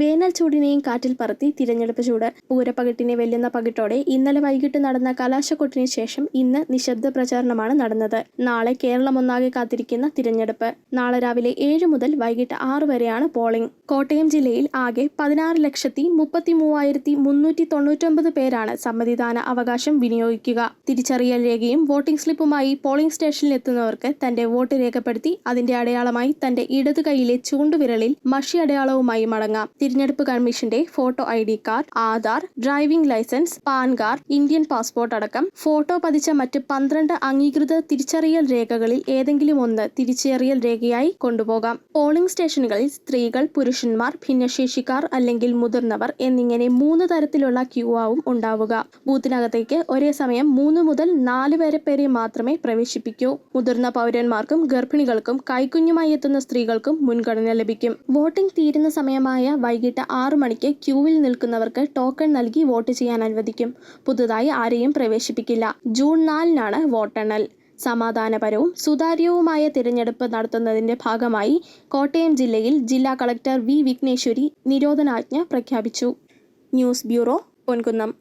വേനൽ ചൂടിനെയും കാറ്റിൽ പറത്തി തിരഞ്ഞെടുപ്പ് ചൂട്. പൂരപ്പകിട്ടിനെ വെല്ലുന്ന പകിട്ടോടെ ഇന്നലെ വൈകിട്ട് നടന്ന കലാശക്കൊട്ടിന് ശേഷം ഇന്ന് നിശബ്ദ പ്രചാരണമാണ് നടന്നത്. നാളെ കേരളമൊന്നാകെ കാത്തിരിക്കുന്ന തിരഞ്ഞെടുപ്പ്. നാളെ രാവിലെ ഏഴ് മുതൽ വൈകിട്ട് ആറ് വരെയാണ് പോളിംഗ്. കോട്ടയം ജില്ലയിൽ ആകെ പതിനാറ് ലക്ഷത്തി മുപ്പത്തി മൂവായിരത്തി മുന്നൂറ്റി തൊണ്ണൂറ്റൊമ്പത് പേരാണ് സമ്മതിദാന അവകാശം വിനിയോഗിക്കുക. തിരിച്ചറിയൽ രേഖയും വോട്ടിംഗ് സ്ലിപ്പുമായി പോളിംഗ് സ്റ്റേഷനിൽ എത്തുന്നവർക്ക് തന്റെ വോട്ട് രേഖപ്പെടുത്തി അതിന്റെ അടയാളമായി തന്റെ ഇടതു കൈയിലെ ചൂണ്ടുവിരലിൽ മഷി അടയാളവുമായി മടങ്ങാം. തിരഞ്ഞെടുപ്പ് കമ്മീഷന്റെ photo I D card Aadhaar driving licence pan card Indian passport അടക്കം ഫോട്ടോ പതിച്ച മറ്റ് പന്ത്രണ്ട് അംഗീകൃത തിരിച്ചറിയൽ രേഖകളിൽ ഏതെങ്കിലും ഒന്ന് തിരിച്ചറിയൽ രേഖയായി കൊണ്ടുപോകാം. പോളിംഗ് സ്റ്റേഷനുകളിൽ സ്ത്രീകൾ പുരുഷന്മാർ ഭിന്നശേഷിക്കാർ അല്ലെങ്കിൽ മുതിർന്നവർ എന്നിങ്ങനെ മൂന്ന് തരത്തിലുള്ള ക്യൂ ആവും ഉണ്ടാവുക. ബൂത്തിനകത്തേക്ക് ഒരേ സമയം മൂന്ന് മുതൽ നാല് വരെ പേരെ മാത്രമേ പ്രവേശിപ്പിക്കൂ. മുതിർന്ന പൗരന്മാർക്കും ഗർഭിണികൾക്കും കൈക്കുഞ്ഞുമായി എത്തുന്ന സ്ത്രീകൾക്കും മുൻഗണന ലഭിക്കും. വോട്ടിംഗ് തീരുന്ന സമയമായ വൈകിട്ട് ആറു മണിക്ക് ക്യൂവിൽ നിൽക്കുന്നവർക്ക് ടോക്കൺ നൽകി വോട്ട് ചെയ്യാൻ അനുവദിക്കും. പുതുതായി ആരെയും പ്രവേശിപ്പിക്കില്ല. ജൂൺ നാലിനാണ് വോട്ടെണ്ണൽ. സമാധാനപരവും സുതാര്യവുമായ തിരഞ്ഞെടുപ്പ് നടത്തുന്നതിന്റെ ഭാഗമായി കോട്ടയം ജില്ലയിൽ ജില്ലാ കളക്ടർ വി വിഘ്നേശ്വരി നിരോധനാജ്ഞ പ്രഖ്യാപിച്ചു. News bureau Ponkunnam.